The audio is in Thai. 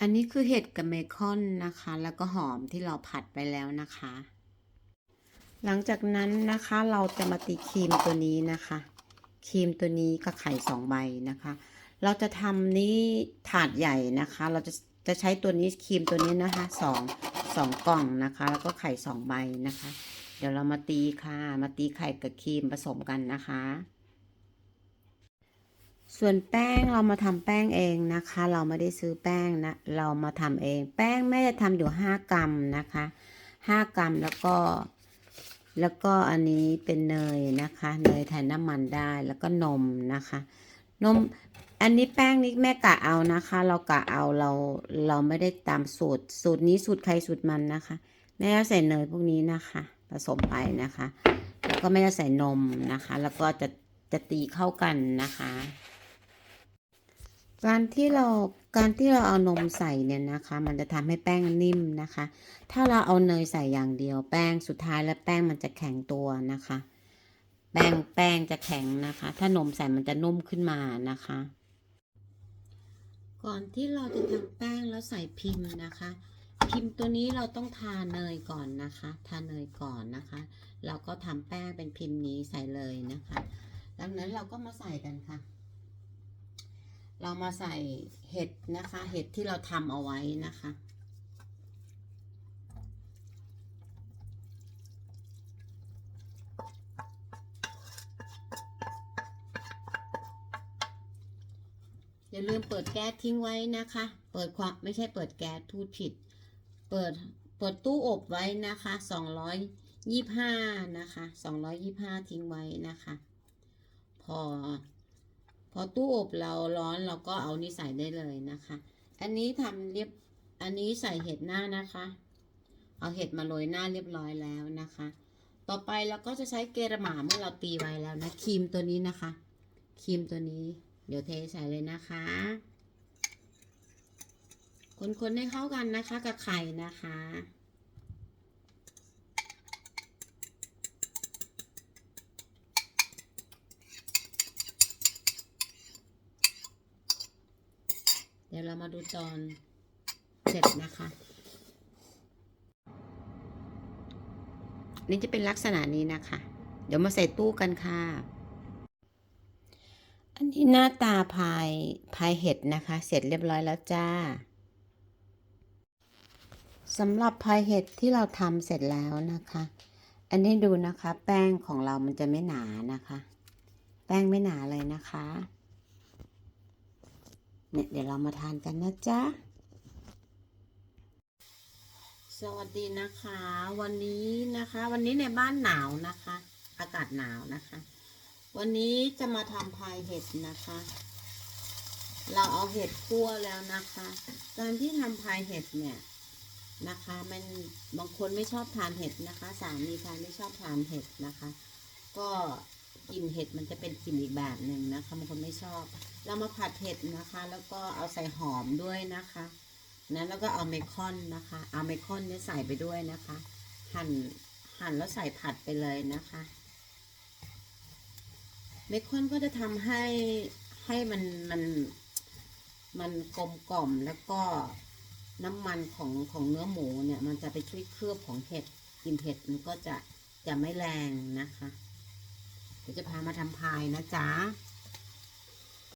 อันนี้คือเห็ดกับเบคอนนะคะ แล้วก็หอมที่เราผัดไปแล้วนะคะ หลังจากนั้นนะคะเราจะมาตีครีมตัวนี้นะคะ ครีมตัวนี้กับไข่สองใบนะคะ เราจะทำนี้ถาดใหญ่นะคะ เราจะจะใช้ตัวนี้ครีมตัวนี้นะคะสองสองกล่องนะคะ แล้วก็ไข่สองใบนะคะ เดี๋ยวเรามาตีค่ะ มาตีไข่กับครีมผสมกันนะคะ ส่วนแป้งเรามาทำแป้งเองนะคะ เราไม่ได้ซื้อแป้งนะ เรามาทำเอง แป้งแม่จะทำอยู่ห้ากรัมนะคะห้ากรัมแล้วก็แล้วก็อันนี้เป็นเนยนะคะ เนยแทนน้ำมันได้แล้วก็นมนะคะ นมอันนี้แป้งนี้แม่กะเอานะคะ เรากะเอาเราเราไม่ได้ตามสูตร สูตรนี้สูตรใครสูตรมันนะคะ แม่จะใส่เนยพวกนี้นะคะ ผสมไปนะคะ แล้วก็แม่จะใส่นมนะคะ แล้วก็จะจะตีเข้ากันนะคะ การที่เราการที่เราเอานมใส่เนี่ยนะคะ มันจะทำให้แป้งนิ่มนะคะ ถ้าเราเอาเนยใส่อย่างเดียวแป้งสุดท้ายแล้วแป้งมันจะแข็งตัวนะคะ แป้งแป้งจะแข็งนะคะ ถ้านมใส่มันจะนุ่มขึ้นมานะคะ ก่อนที่เราจะทำแป้งแล้วใส่พิมพ์นะคะ พิมพ์ตัวนี้เราต้องทาเนยก่อนนะคะ ทาเนยก่อนนะคะ เราก็ทำแป้งเป็นพิมพ์นี้ใส่เลยนะคะ ดังนั้นเราก็มาใส่กันค่ะ เรามาใส่เห็ดนะคะ เห็ดที่เราทำเอาไว้นะคะ อย่าลืมเปิดแก๊สทิ้งไว้นะคะ เปิดความไม่ใช่เปิดแก๊สพูดผิด เปิดเปิดตู้อบไว้นะคะสองร้อยยี่ห้านะคะสองร้อยยี่ห้าทิ้งไว้นะคะ พอ พอตู้อบเราร้อนเราก็เอานี่ใส่ได้เลยนะคะ อันนี้ทำเรียบ อันนี้ใส่เห็ดหน้านะคะ เอาเห็ดมาโรยหน้าเรียบร้อยแล้วนะคะ ต่อไปเราก็จะใช้เกระหม่าเมื่อเราตีไว้แล้วนะครีมตัวนี้นะคะครีมตัวนี้ เดี๋ยวเทใส่เลยนะคะ คนๆให้เข้ากันนะคะกับไข่นะคะ เดี๋ยวเรามาดูตอนเสร็จนะคะ นี่จะเป็นลักษณะนี้นะคะ เดี๋ยวมาใส่ตู้กันค่ะ อันนี้หน้าตาพายพายเห็ดนะคะ เสร็จเรียบร้อยแล้วจ้าสำหรับพายเห็ดที่เราทำเสร็จแล้วนะคะ อันนี้ดูนะคะ แป้งของเรามันจะไม่หนานะคะ แป้งไม่หนาเลยนะคะ เนี่ยเดี๋ยวเรามาทานกันนะจ๊ะ สวัสดีนะคะ วันนี้นะคะ วันนี้ในบ้านหนาวนะคะ อากาศหนาวนะคะ วันนี้จะมาทำพายเห็ดนะคะ เราเอาเห็ดคั่วแล้วนะคะ การที่ทำพายเห็ดเนี่ยนะคะมันบางคนไม่ชอบทานเห็ดนะคะ สามีพายไม่ชอบทานเห็ดนะคะ ก็ กลิ่นเห็ดมันจะเป็นกลิ่นอีกแบบหนึ่งนะคะบางคนไม่ชอบ เรามาผัดเห็ดนะคะ แล้วก็เอาใส่หอมด้วยนะคะนะแล้วก็เอาเมคอนนะคะเอาเมคอนเนี่ยใส่ไปด้วยนะคะ หั่นหั่นแล้วใส่ผัดไปเลยนะคะเบคอนก็จะทำให้ให้มันมันมันกลมกล่อมแล้วก็น้ำมันของของเนื้อหมูเนี่ย มันจะไปช่วยเคลือบของเห็ดกลินเห็ดมันก็จะจะไม่แรงนะคะ เดี๋ยวจะพามาทำพายนะจ๊ะ